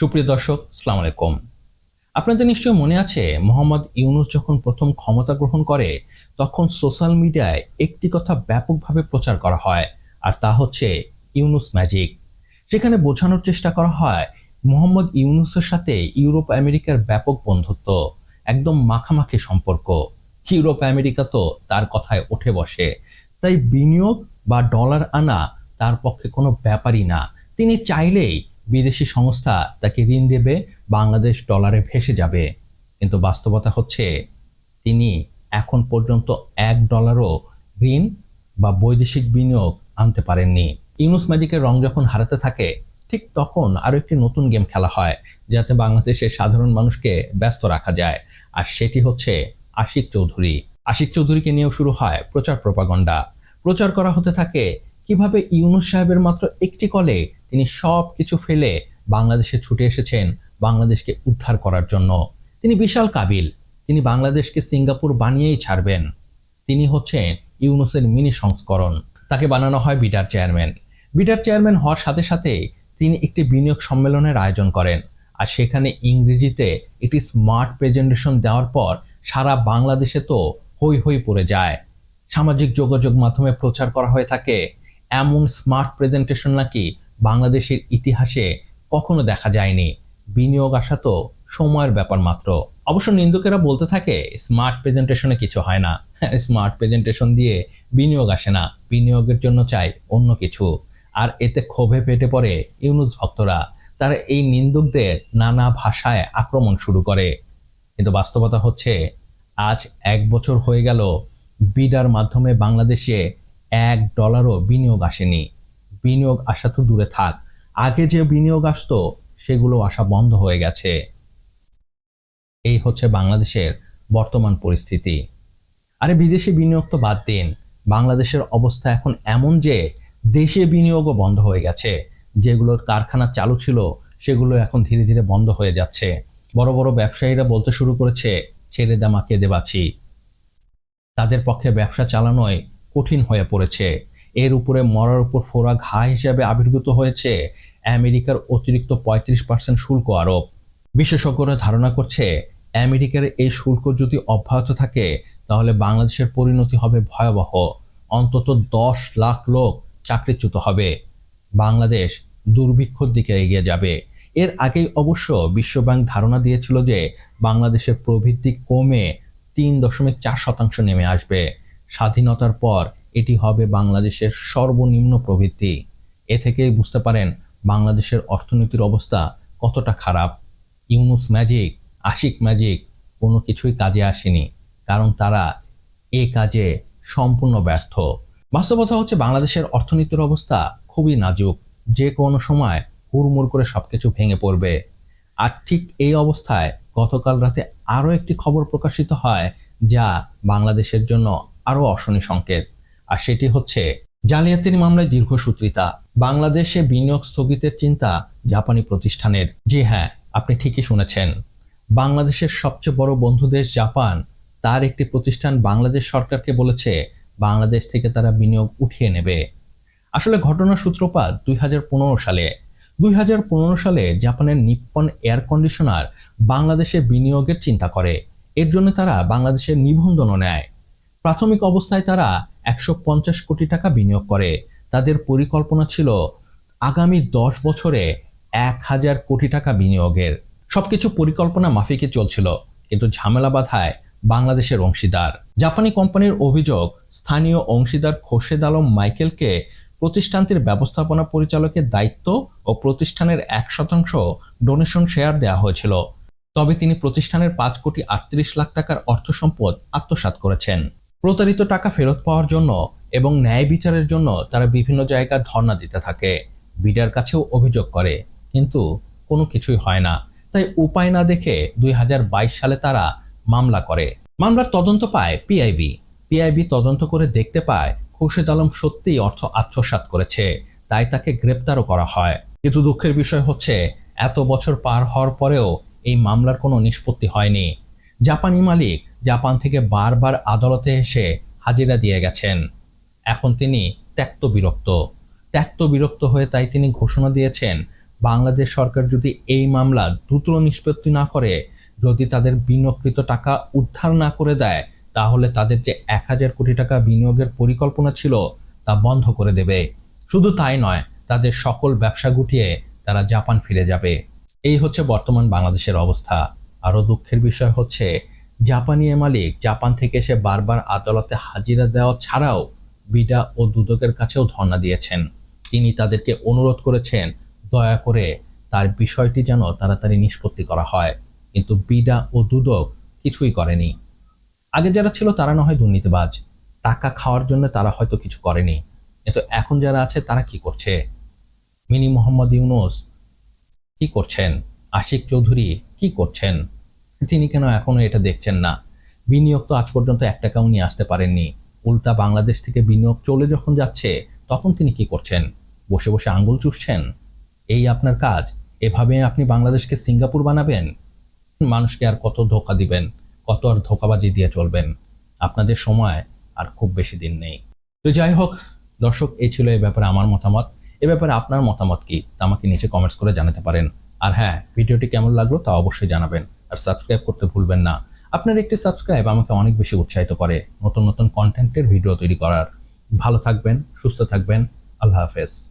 সুপ্রিয় দর্শক সালাম আলাইকুম। আপনাদের নিশ্চয় মনে আছে, মোহাম্মদ ইউনুস যখন প্রথম ক্ষমতা গ্রহণ করে, তখন সোশ্যাল মিডিয়ায় একটি কথা ব্যাপকভাবে প্রচার করা হয়, আর তা হচ্ছে ইউনুস ম্যাজিক। সেখানে বোঝানোর চেষ্টা করা হয়, মোহাম্মদ ইউনুসের সাথে ইউরোপ আমেরিকার ব্যাপক বন্ধুত্ব, একদম মাখামাখি সম্পর্ক। ইউরোপ আমেরিকা তো তার কথায় উঠে বসে, তাই বিনিয়োগ বা ডলার আনা তার পক্ষে কোনো ব্যাপারই না। তিনি চাইলেই বিদেশি সংস্থা তাকে ঋণ দেবে, বাংলাদেশ ডলারে ভেসে যাবে। কিন্তু বাস্তবতা হচ্ছে, তিনি এখন পর্যন্ত এক ডলারও ঋণ বা বৈদেশিক বিনিয়োগ আনতে পারেননি। ইউনুস ম্যাজিকের রং যখন হারাতে থাকে, ঠিক তখন আরও একটি নতুন গেম খেলা হয়, যাতে বাংলাদেশের সাধারণ মানুষকে ব্যস্ত রাখা যায়। আর সেটি হচ্ছে আশিক চৌধুরী। আশিক চৌধুরীকে নিয়েও শুরু হয় প্রচার প্রপাগণ্ডা প্রচার করা হতে থাকে, কীভাবে ইউনুস সাহেবের মাত্র একটি কলে তিনি সব কিছু ফেলে বাংলাদেশে ছুটে এসেছেন বাংলাদেশকে উদ্ধার করার জন্য। তিনি বিশাল কাবিল। তিনি বাংলাদেশকে সিঙ্গাপুর বানিয়েই ছাড়বেন। তিনি হচ্ছেন ইউনুসের মিনি সংস্করণ। তাকে বানানো হয় বিডার চেয়ারম্যান। বিডার চেয়ারম্যান হওয়ার সাথে সাথে তিনি একটি বিনিয়োগ সম্মেলনের আয়োজন করেন আর সেখানে ইংরেজিতে একটি স্মার্ট প্রেজেন্টেশন দেওয়ার পর সারা বাংলাদেশে তো হই হই পড়ে যায়। সামাজিক যোগাযোগ মাধ্যমে প্রচার করা হয়ে থাকে। এমন স্মার্ট প্রেজেন্টেশন নাকি বাংলাদেশের ইতিহাসে কখনো দেখা যায়নি। বিনিয়োগ আসা তো সময়ের ব্যাপার মাত্র। অবশ্য নিন্দুকেরা বলতে থাকে স্মার্ট প্রেজেন্টেশনে কিছু হয় না। স্মার্ট প্রেজেন্টেশন দিয়ে বিনিয়োগ আসে না। বিনিয়োগের জন্য চাই অন্য কিছু। আর এতে ক্ষোভে পেটে পড়ে ইউনুস ভক্তরা। তারা এই নিন্দুকদের নানা ভাষায় আক্রমণ শুরু করে। কিন্তু বাস্তবতা হচ্ছে, আজ এক বছর হয়ে গেল বিডার মাধ্যমে বাংলাদেশে এক ডলারও বিনিয়োগ আসেনি। বিনিয়োগ আসা তো দূরে থাক। আগে যে বিনিয়োগ আসতো, সেগুলো আসা বন্ধ হয়ে গেছে। এই হচ্ছে বাংলাদেশের বর্তমান পরিস্থিতি। আরে বিদেশি বিনিয়োগ তো বাদ দিন। বাংলাদেশের অবস্থা এখন এমন যে, দেশে বিনিয়োগও বন্ধ হয়ে গেছে। যেগুলোর কারখানা চালু ছিল, সেগুলো এখন ধীরে ধীরে বন্ধ হয়ে যাচ্ছে। বড় বড় ব্যবসায়ীরা বলতে শুরু করেছে, ছেড়ে দামা কেঁদে বাঁচি তাদের পক্ষে ব্যবসা চালানোয় কঠিন হয়ে পড়েছে। এর উপরে মরার উপর ফোড়া ঘা হিসেবে আবির্ভূত হয়েছে আমেরিকার অতিরিক্ত পঁয়ত্রিশ পার্সেন্ট শুল্ক আরোপ। বিশেষজ্ঞরা ধারণা করছে, আমেরিকার এই শুল্ক যদি অব্যাহত থাকে, তাহলে বাংলাদেশের পরিণতি হবে ভয়াবহ। অন্তত দশ লাখ লোক চাকরিচ্যুত হবে। বাংলাদেশ দুর্ভিক্ষর দিকে এগিয়ে যাবে। এর আগেই অবশ্য বিশ্বব্যাংক ধারণা দিয়েছিল যে, বাংলাদেশের প্রবৃদ্ধি কমে তিন দশমিক চার শতাংশ নেমে আসবে। স্বাধীনতার পর এটি হবে বাংলাদেশের সর্বনিম্ন প্রবৃদ্ধি। এ থেকেই বুঝতে পারেন বাংলাদেশের অর্থনীতির অবস্থা কতটা খারাপ। ইউনুস ম্যাজিক, আশিক ম্যাজিক কোনো কিছুই কাজে আসেনি, কারণ তারা এ কাজে সম্পূর্ণ ব্যর্থ। বাস্তবতা হচ্ছে বাংলাদেশের অর্থনীতির অবস্থা খুবই নাজুক। যে কোনো সময় হুড়মুড় করে সবকিছু ভেঙে পড়বে। আর ঠিক এই অবস্থায় গতকাল রাতে আরও একটি খবর প্রকাশিত হয়, যা বাংলাদেশের জন্য আরও অশনি সংকেত। আর সেটি হচ্ছে জালিয়াতির মামলায় দীর্ঘসূত্রিতা, বাংলাদেশে বিনিয়োগ স্থগিতের চিন্তা জাপানি প্রতিষ্ঠানের। জি হ্যাঁ আপনি ঠিকই শুনেছেন। বাংলাদেশের সবচেয়ে বড় বন্ধু দেশ জাপান, তার একটি প্রতিষ্ঠান বাংলাদেশ সরকারকে বলেছে বাংলাদেশ থেকে তারা বিনিয়োগ উঠিয়ে নেবে। আসলে ঘটনার সূত্রপাত দুই হাজার পনেরো সালে। দুই হাজার পনেরো সালে জাপানের নিপ্পন এয়ার কন্ডিশনার বাংলাদেশে বিনিয়োগের চিন্তা করে। এর জন্য তারা বাংলাদেশের নিবন্ধনও নেয়। প্রাথমিক অবস্থায় তারা একশো পঞ্চাশ কোটি টাকা বিনিয়োগ করে। তাদের পরিকল্পনা ছিল আগামী দশ বছরে এক হাজার কোটি টাকা বিনিয়োগের। সবকিছু পরিকল্পনা মাফিকে চলছিল, কিন্তু ঝামেলা বাধায় বাংলাদেশের অংশীদার। জাপানি কোম্পানির অভিযোগ, স্থানীয় অংশীদার খোরশেদ আলম মাইকেলকে প্রতিষ্ঠানটির ব্যবস্থাপনা পরিচালকের দায়িত্ব ও প্রতিষ্ঠানের এক শতাংশ ডোনেশন শেয়ার দেওয়া হয়েছিল। তবে তিনি প্রতিষ্ঠানের পাঁচ কোটি আটত্রিশ লাখ টাকার অর্থ সম্পদ আত্মসাৎ করেছেন। প্রতারিত টাকা ফেরত পাওয়ার জন্য এবং ন্যায় বিচারের জন্য তারা বিভিন্ন জায়গায় ধর্ণা দিতে থাকে। বিডার কাছেও অভিযোগ করে, কিন্তু কোনো কিছুই হয় না। তাই উপায় না দেখে দুই হাজার বাইশ সালে তারা মামলা করে। মামলার তদন্ত পায় পিআইবি। পিআইবি তদন্ত করে দেখতে পায়, খুরশেদ আলম সত্যিই অর্থ আত্মসাৎ করেছে, তাই তাকে গ্রেপ্তারও করা হয়। কিন্তু দুঃখের বিষয় হচ্ছে, এত বছর পার হওয়ার পরেও এই মামলার কোনো নিষ্পত্তি হয়নি। জাপানি মালিক জাপান থেকে বারবার আদালতে এসে হাজিরা দিয়ে গেছেন। এখন তিনি ত্যক্ত বিরক্ত। ত্যক্ত বিরক্ত হয়ে তাই তিনি ঘোষণা দিয়েছেন, বাংলাদেশ সরকার যদি এই মামলা দ্রুত নিষ্পত্তি না করে, যদি তাদের বিনিয়োগকৃত টাকা উদ্ধার না করে দেয়, তাহলে তাদের যে এক হাজার কোটি টাকা বিনিয়োগের পরিকল্পনা ছিল, তা বন্ধ করে দেবে। শুধু তাই নয়, তাদের সকল ব্যবসা গুটিয়ে তারা জাপান ফিরে যাবে। এই হচ্ছে বর্তমান বাংলাদেশের অবস্থা। আরও দুঃখের বিষয় হচ্ছে জাপানি এ মালিক জাপান থেকে এসে বারবার আদালতে হাজিরা দেওয়া ছাড়াও বিডা ও দুদকের কাছেও ধর্ণা দিয়েছেন। তিনি তাদেরকে অনুরোধ করেছেন, দয়া করে তার বিষয়টি যেন তাড়াতাড়ি নিষ্পত্তি করা হয়। কিন্তু বিডা ও দুদক কিছুই করেনি। আগে যারা ছিল তারা না হয় দুর্নীতিবাজ। টাকা খাওয়ার জন্য তারা হয়তো কিছু করেনি। কিন্তু এখন যারা আছে তারা কি করছে? মিনি মোহাম্মদ ইউনুস কি করছেন? আশিক চৌধুরী কি করছেন? তিনি কেন এখনও এটা দেখছেন না? বিনিয়োগ তো আজ পর্যন্ত এক টাকাও নিয়ে আসতে পারেননি। উল্টা বাংলাদেশ থেকে বিনিয়োগ চলে যখন যাচ্ছে, তখন তিনি কি করছেন? বসে বসে আঙ্গুল চুষছেন? এই আপনার কাজ? এভাবে আপনি বাংলাদেশকে সিঙ্গাপুর বানাবেন? মানুষকে আর কত ধোকা দিবেন? কত আর ধোকাবাজি দিয়ে চলবেন? আপনাদের সময় আর খুব বেশি দিন নেই। তো যাই হোক, দর্শক, এই ছিল এই ব্যাপারে আমার মতামত। এ ব্যাপারে আপনার মতামত কি? তা আমাকে নিচে কমেন্টস করে জানাতে পারেন। আর হ্যাঁ ভিডিওটি কেমন লাগল তা অবশ্যই জানাবেন। আর সাবস্ক্রাইব করতে ভুলবেন না। আপনার একটি সাবস্ক্রাইব আমাকে অনেক বেশি উৎসাহিত করে নতুন নতুন কন্টেন্টের ভিডিও তৈরি করার। ভালো থাকবেন, সুস্থ থাকবেন, আল্লাহ হাফেজ।